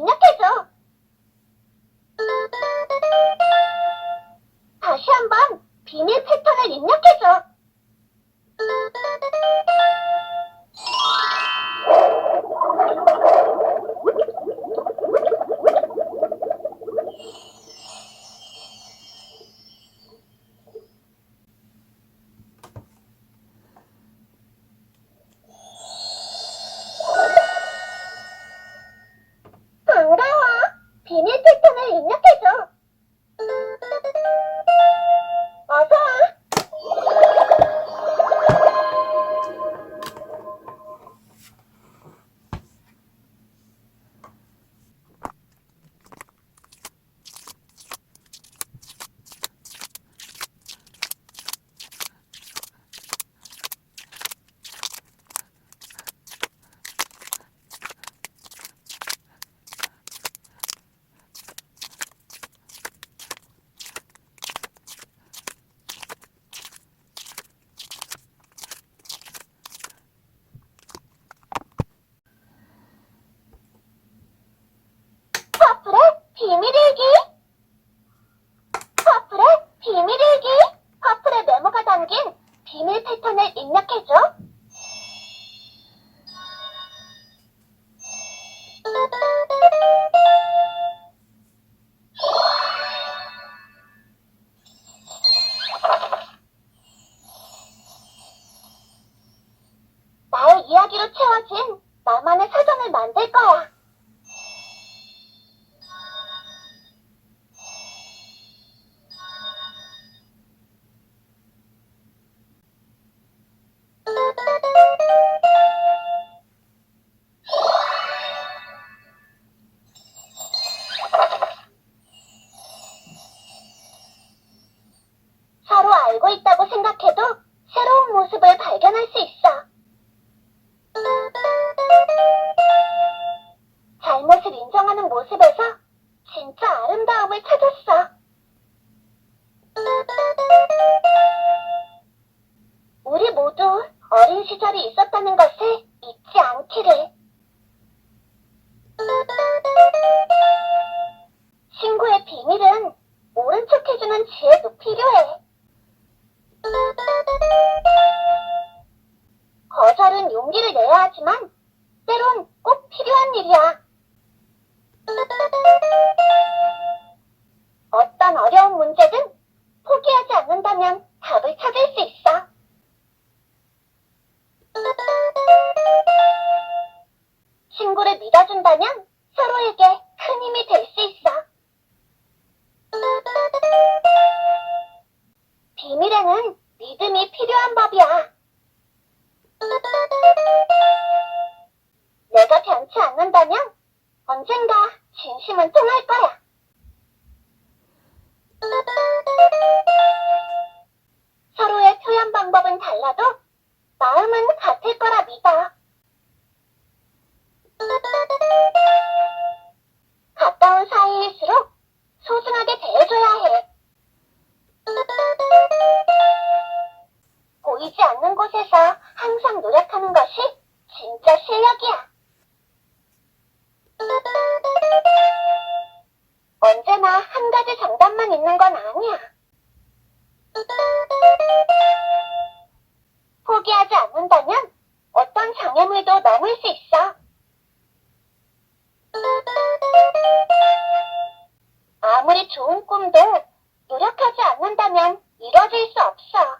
Marina 채워진 나만의 사전을 만들 거야. 어떤 문제든 포기하지 않는다면 답을 찾을 수 있어. 친구를 믿어준다면 서로에게 큰 힘이 될 수 있어. 비밀에는 믿음이 필요한 법이야. 내가 변치 않는다면 한 가지 정답만 있는 건 아니야. 포기하지 않는다면 어떤 장애물도 넘을 수 있어. 아무리 좋은 꿈도 노력하지 않는다면 이뤄질 수 없어.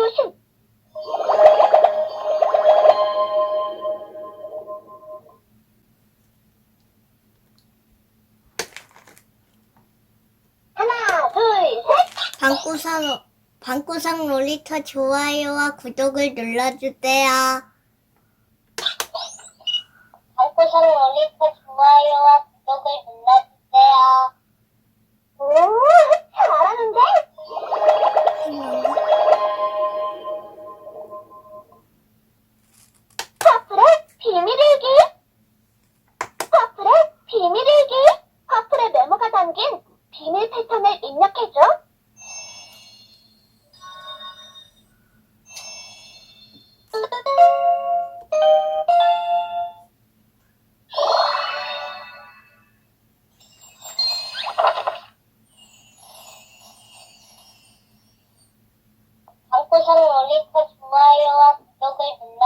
조심. 하나, 둘, 셋. 방구상, 방구상 놀이터 좋아요와 구독을 눌러주세요. 비밀 패턴을 입력해줘. 알고서는 올리고 좋아요와 구독을 눌러